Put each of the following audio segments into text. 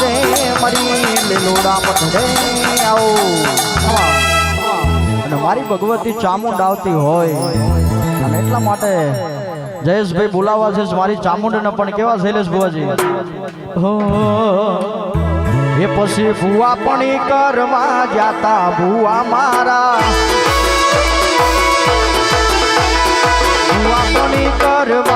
રે મારી આવો. અને મારી ભગવતી ચામુંડ આવતી હોય. અને એટલા માટે જયેશભાઈ બોલાવા છે મારી ચામુંડને પણ કેવા શૈલેષ ભુવાજી? એ પછી ભુવા પણ કરવા જાતા ભુવા મારા. ભુવા પણ કરવા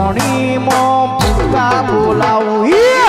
ધણીમાં ભૂકા બોલાવું.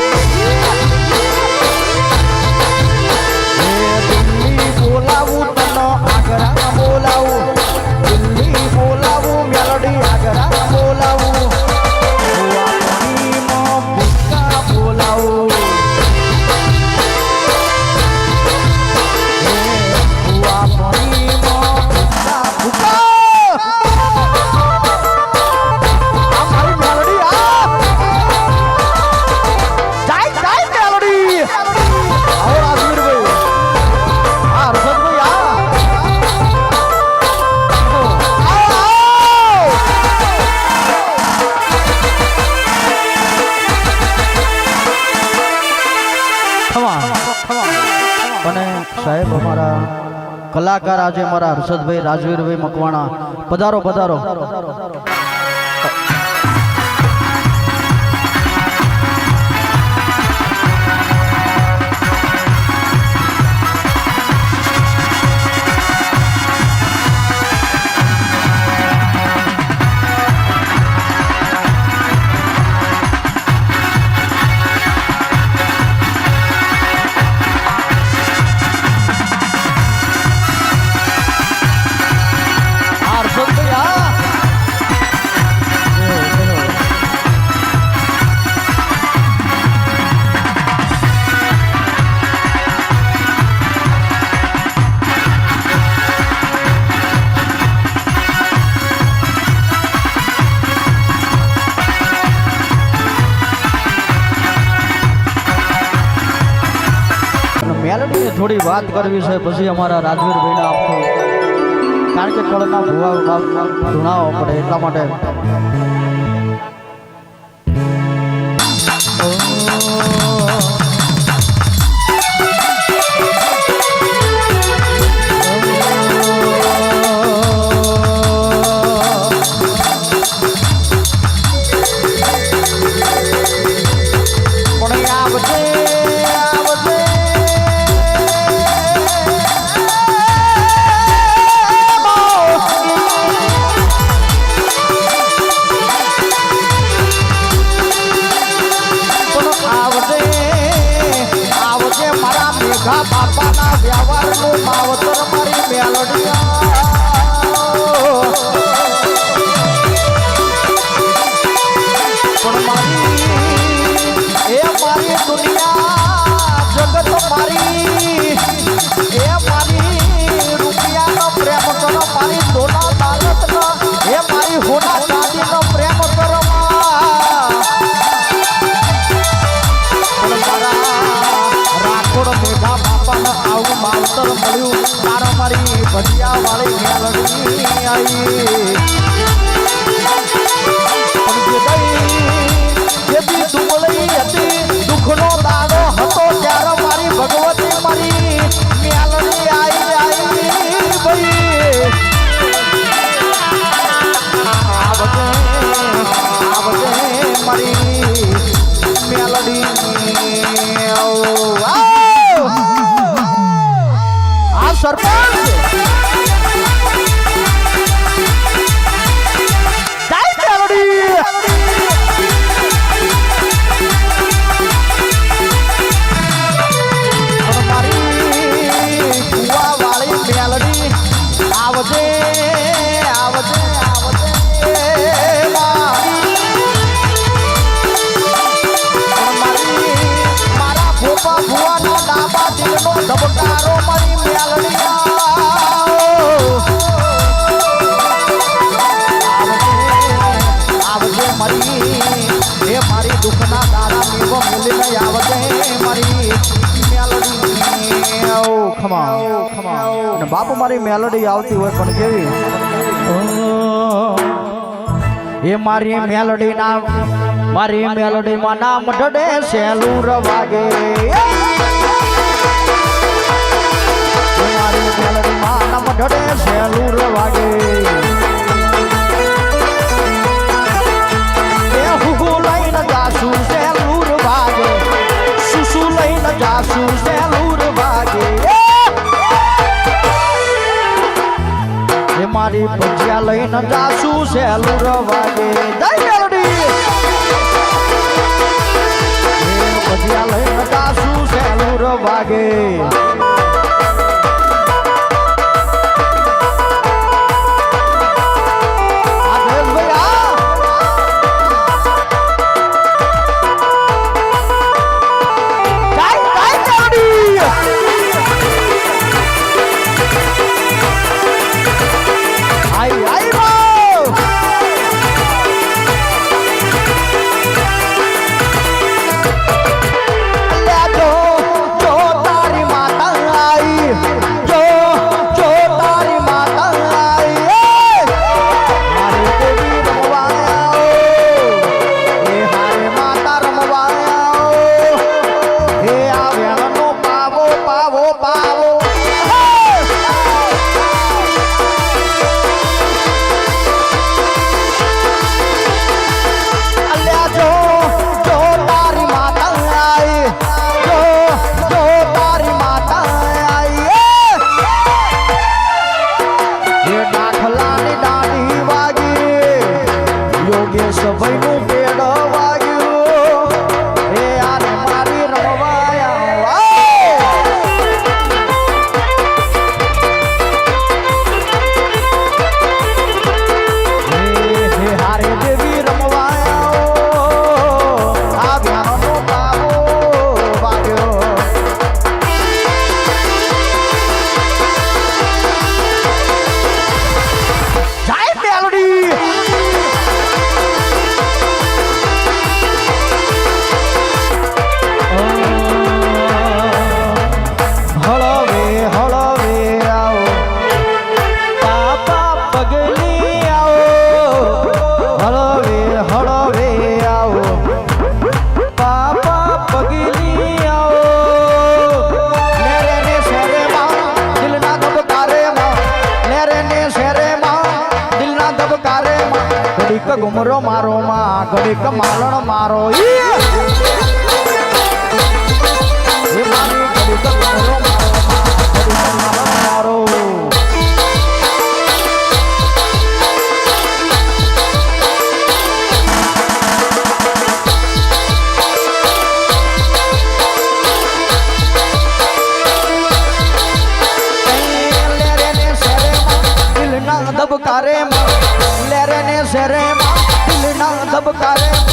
સાહેબ અમારા કલાકાર આજે અમારા હર્ષદભાઈ રાજવીરભાઈ મકવાણા. પધારો પધારો. થોડી વાત કરવી છે, પછી અમારા રાજવીરભાઈને આપશું કારણ કે કળના ભુવા ધૂણાવો પડે, એટલા માટે. માવતર મળ્યું. મારી ભજીયા વાળી મેલડી આવી. જેથી દુબળી હતી, દુઃખનો દાડો હતો ત્યારે મારી ભગવતી આ મારી અને બાપુ મારી મેલડી આવતી હોય પણ કેવી એ મારી મેલડી ના મારી મેલડી માં નામ ઢડે સેલુર વાગે મારી નામ મારી ભજીયા લઈને જાસુ સેલુર વાગે જય મેલડી. ભજીયા લઈને જાસુ સેલુર વાગે મારો ધબકારે માં લેરે ને શેરે માં દિલના ધબકારે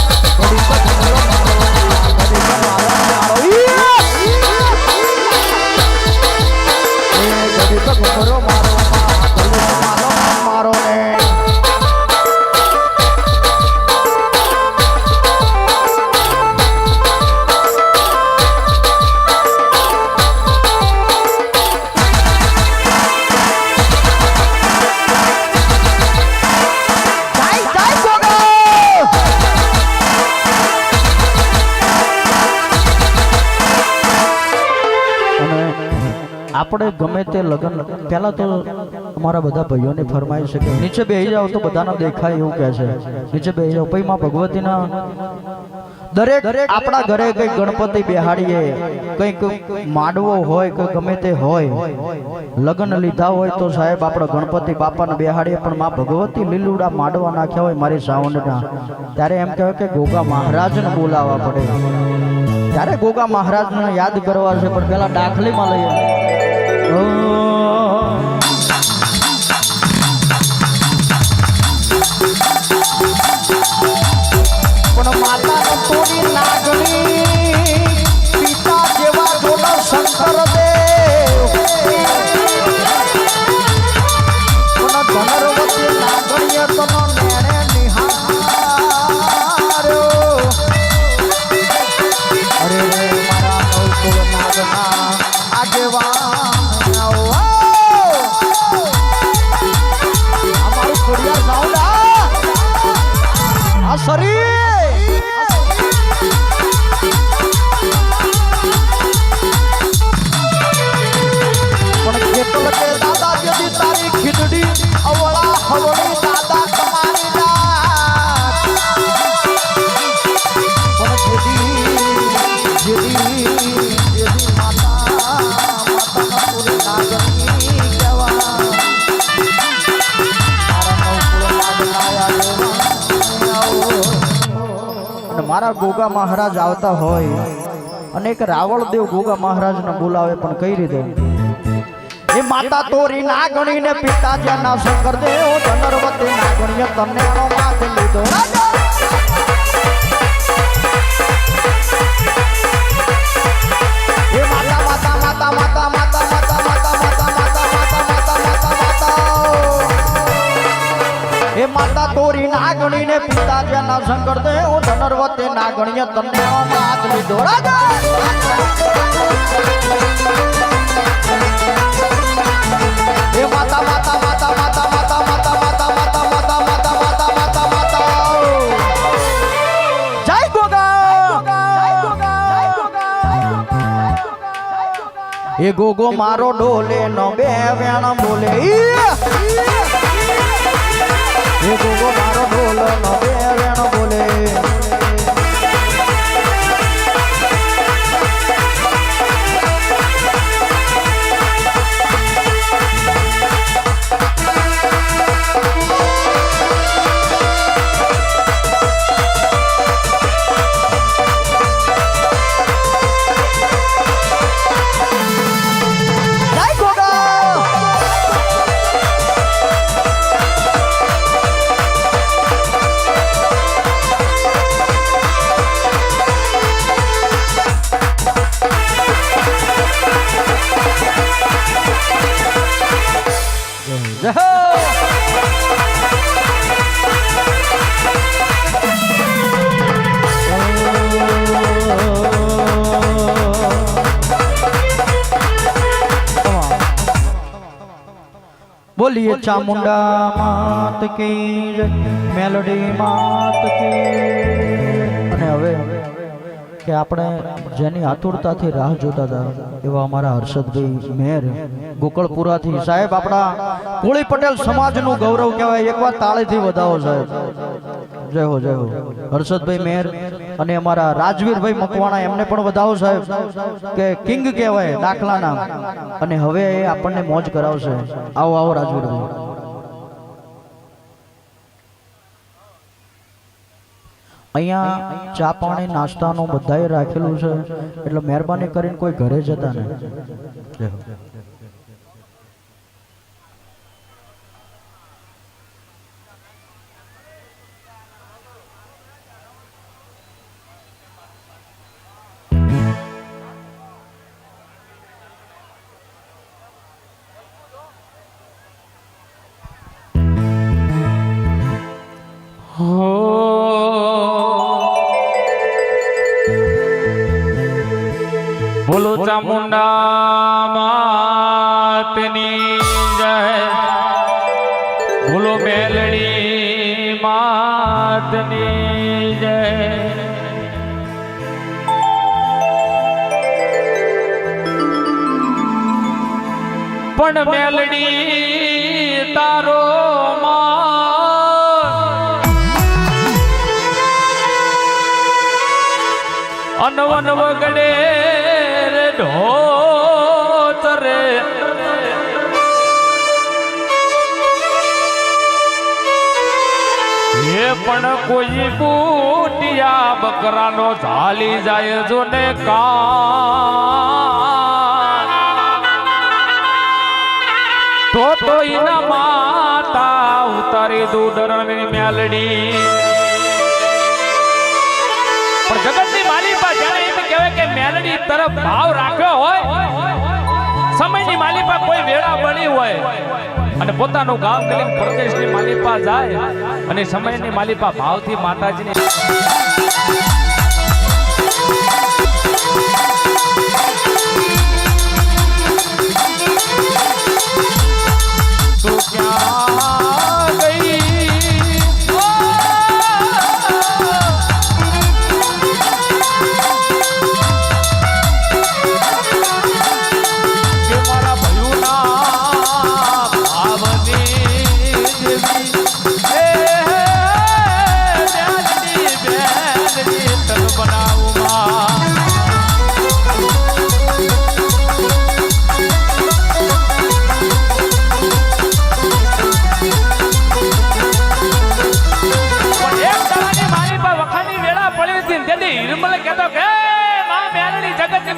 આપણે ગમે તે લગ્ન, પહેલા તો અમારા બધા ભાઈઓને ફરમાઈ શકે નીચે બેહી જાઓ તો બધાને દેખાય એવું કહે છે. નીચે બેહી જાઓ. પછી માં ભગવતીના દરેક આપણા ઘરે કઈ ગણપતિ બેહાડીએ, કંઈક માંડવો હોય કે ગમે તે હોય, લગ્ન લીધા હોય તો સાહેબ આપણે ગણપતિ બાપાને બેહાડીએ, પણ માં ભગવતી લીલુડા માંડવા નાખ્યા હોય મારી સાવંડના ત્યારે એમ કહેવાય કે ગોગા મહારાજને બોલાવવા પડે. ત્યારે ગોગા મહારાજને યાદ કરવા છે, પણ પેલા દાખલીમાં લઈએ. મારા ગોગા મહારાજ આવતા હોય અને એક રાવળ દેવ ગોગા મહારાજને બોલાવે પણ કઈ રીતે? એ માતા તોરી ના ને પિતા જેના શંકર દેવ ધનરવતી ના ગણીએ તમને લીધો. તોરી નાગણી ને પિતા જેના શંકર દેવ ધનરવતી નાગણીએ તને નો માથ લીધો રાજા હે માતા માતા માતા માતા માતા માતા માતા માતા માતા માતા માતા માતા માતા જય ગોગા એ ગોગો મારો ડોલે નો બે વેણ બોલે એ ગોગો primavera. ચામુંડા માત કી મેલોડી માત કી અને હવે કે આપણે જેની આતુરતાથી રાહ જોતા હતા, એવા અમારા હર્ષદભાઈ મેર ગોકળપુરાથી. સાહેબ, આપણા કોળી પટેલ સમાજનું ગૌરવ કહેવાય એકવાર તાળેથી વધાવો, સાહેબ. જય હો જય હો. હર્ષદભાઈ મેર અને અમારા રાજવીરભાઈ મકવાણા એમને પણ વધાવો સાહેબ, કે કિંગ કહેવાય દાખલાના. અને હવે એ આપણને મોજ કરાવશે. આવો આવો રાજવીરભાઈ. અહીંયા ચા પાણી, નાસ્તાનું બધાએ રાખેલું છે. એટલે મહેરબાની કરીને કોઈ ઘરે જતા નહીં. બોલો ચામુંડા માતની જય. બોલો મેલડી માતની જય. પણ મેલડી તારો અનવન વગડે રે ઢોતરે એ પણ કોઈ બુટિયા બકરાનો ઝાલી જાય જો ને કા તો તો ઈના માતા ઉતારી દૂધરણની મેલડી. તરફ ભાવ રાખ્યો હોય, સમયની માલિપા કોઈ વેળા બની હોય. અને પોતાનું ગામ કરીને પ્રદેશની માલિપા જાય અને સમયની માલિપા ભાવથી માતાજીને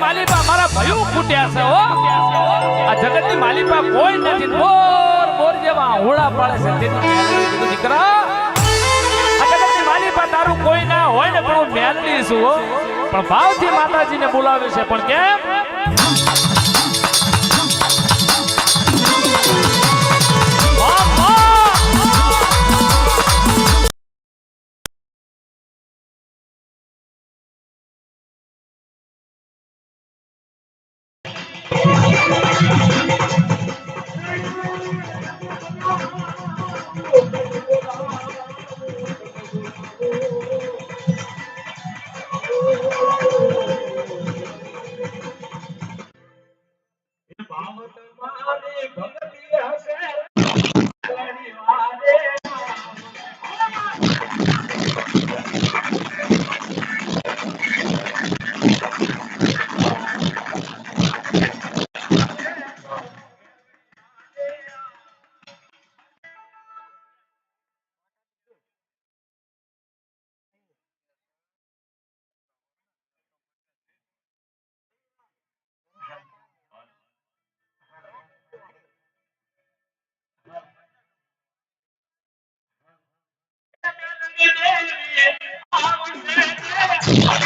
માલિપા મારા ભયું ફૂટ્યા છે, હો. આ જગતની માલિપા કોઈ નથી. મોર મોર જેવા હોળા પાડે છે. કીધું, દીકરા, આ જગતની માલિપા તારું કોઈ ના હોય ને પણ હું મેરડી છું પણ ભાવથી માતાજીને બોલાવે છે, પણ કેમ?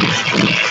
Thank you.